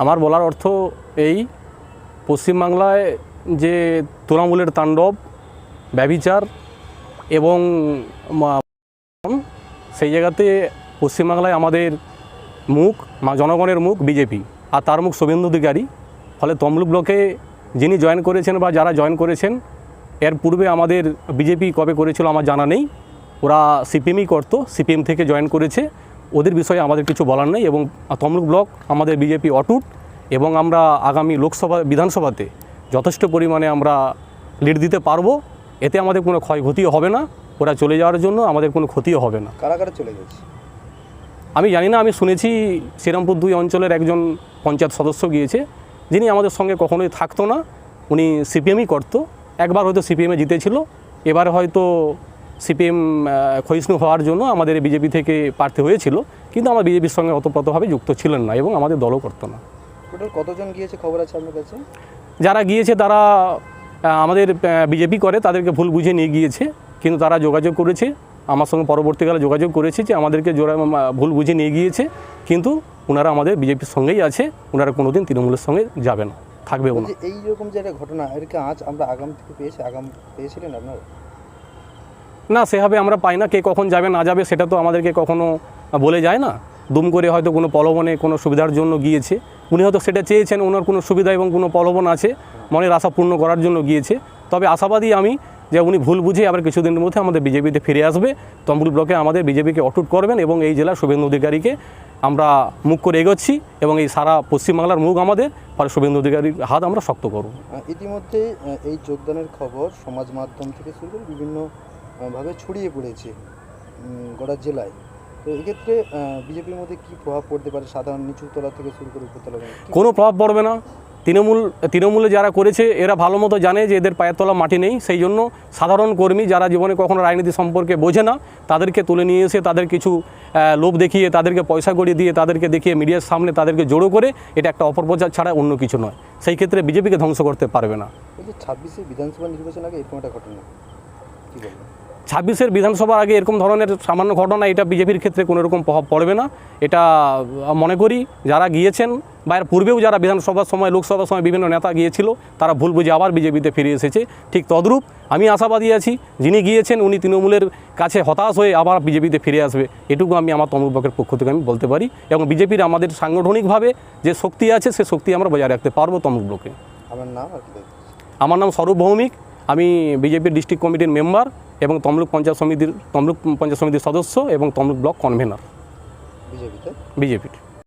আমার বলার অর্থ এই, পশ্চিমবাংলায় যে তৃণমূলের তাণ্ডব ব্যবিচার এবং সেই জায়গাতে পশ্চিমবাংলায় আমাদের মুখ জনগণের মুখ বিজেপি। আর তার মুখ শুভেন্দু অধিকারী। ফলে তমলুক ব্লকে যিনি জয়েন করেছেন বা যারা জয়েন করেছেন, এর পূর্বে আমাদের বিজেপি কবে করেছিল আমার জানা নেই। ওরা সিপিএমই করতো, সিপিএম থেকে জয়েন করেছে। ওদের বিষয়ে আমাদের কিছু বলার নেই এবং তমলুক ব্লক আমাদের বিজেপি অটুট এবং আমরা আগামী লোকসভা বিধানসভাতে যথেষ্ট পরিমাণে আমরা লিড দিতে পারব। এতে আমাদের কোনো ক্ষয়ক্ষতিও হবে না। ওরা চলে যাওয়ার জন্য আমাদের কোনো ক্ষতিও হবে না। কারা কারা চলে গেছে? আমি জানি না আমি শুনেছি শ্রীরামপুর দুই অঞ্চলের একজন পঞ্চায়েত সদস্য গিয়েছে। যিনি আমাদের সঙ্গে কখনোই থাকতো না। উনি সিপিএমই করতো। একবার হয়তো সিপিএমে জিতেছিল। এবার হয়তো সিপিএম ক্ষয়িষ্ণু হওয়ার জন্য আমাদের বিজেপি থেকে প্রার্থী হয়েছিল কিন্তু আমার বিজেপির সঙ্গে অতপ্রতভাবে যুক্ত ছিলেন না এবং আমাদের দলও করতো না। টোটাল কতজন গিয়েছে? খবর আছে আপনার কাছে? যারা গিয়েছে তারা আমাদের বিজেপি করে তাদেরকে ভুল বুঝে নিয়ে গিয়েছে কিন্তু তারা যোগাযোগ করেছে আমার সঙ্গে পরবর্তীকালে যোগাযোগ করেছে যে আমাদেরকে জোড়া ভুল বুঝে নিয়ে গিয়েছে কিন্তু ওনারা আমাদের বিজেপির সঙ্গেই আছে ওনারা কোনোদিন তৃণমূলের সঙ্গে যাবে না থাকবেও না। বলছি এই রকম যে একটা ঘটনা এরকে আজ আমরা আগাম থেকে পেয়েছি আগাম পেয়েছিলেন আপনারা? না সেভাবে আমরা পাই না, কে কখন যাবে, না যাবে, সেটা তো আমাদেরকে কখনো বলে যায় না। দুম করে হয়তো কোনো প্রলোভনে কোনো সুবিধার জন্য গিয়েছে। উনি হয়তো সেটা চেয়েছেন, ওনার কোনো সুবিধা এবং কোনো প্রলোভন আছে, মনের আশা পূর্ণ করার জন্য গিয়েছে। তবে আশাবাদী আমি যে উনি ভুল বুঝে আবার কিছুদিনের মধ্যে আমাদের বিজেপিতে ফিরে আসবে। তম্বুল ব্লকে আমাদের বিজেপিকে অটুট করবেন এবং এই জেলার শুভেন্দু অধিকারীকে আমরা মুখ করে এগোচ্ছি এবং এই সারা পশ্চিমবাংলার মুখ আমাদের। ফলে শুভেন্দু অধিকারীর হাত আমরা শক্ত করব। ইতিমধ্যে এই যোগদানের খবর সমাজ মাধ্যম থেকে শুরু করে বিভিন্ন ভাবে ছড়িয়ে পড়েছে গোটা জেলায়। তো এক্ষেত্রে বিজেপির মধ্যে কি প্রভাব পড়তে পারে সাধারণ নিচুতলা থেকে শুরু করে উপরতলা কোনো প্রভাব পড়বে না। তৃণমূল তৃণমূলে যারা করেছে এরা ভালো মতো জানে যে এদের পায়ের তলা মাটি নেই। সেই জন্য সাধারণ কর্মী যারা জীবনে কখনো রাজনীতি সম্পর্কে বোঝে না তাদেরকে তুলে নিয়ে এসে তাদের কিছু লোভ দেখিয়ে তাদেরকে পয়সা গড়িয়ে দিয়ে তাদেরকে দেখিয়ে মিডিয়ার সামনে তাদেরকে জড়ো করে এটা একটা অপপ্রচার ছাড়া অন্য কিছু নয়। সেই ক্ষেত্রে বিজেপিকে ধ্বংস করতে পারবে না। ছাব্বিশে বিধানসভা নির্বাচন আগে এরকম একটা ঘটনা ছাব্বিশের বিধানসভার আগে এরকম ধরনের সামান্য ঘটনা এটা বিজেপির ক্ষেত্রে কোনো রকম প্রভাব পড়বে না। এটা মনে করি যারা গিয়েছেন বা এর পূর্বেও যারা বিধানসভার সময় লোকসভার সময় বিভিন্ন নেতা গিয়েছিল তারা ভুল বুঝে আবার বিজেপিতে ফিরে এসেছে। ঠিক তদ্রূপ আমি আশাবাদী আছি যিনি গিয়েছেন উনি তৃণমূলের কাছে হতাশ হয়ে আবার বিজেপিতে ফিরে আসবে। এটুকু আমি আমার তমলুকের পক্ষ থেকে আমি বলতে পারি। এবং বিজেপির আমাদের সাংগঠনিকভাবে যে শক্তি আছে সে শক্তি আমরা বজায় রাখতে পারব তমলুক ব্লকে। আমার নাম আমার নাম স্বরূপ ভৌমিক। আমি বিজেপির ডিস্ট্রিক্ট কমিটির মেম্বার। এবং তমলুক পঞ্চায়েত সমিতির তমলুক পঞ্চায়েত সমিতির সদস্য এবং তমলুক ব্লক কনভেনার। বিজেপিতে? বিজেপির।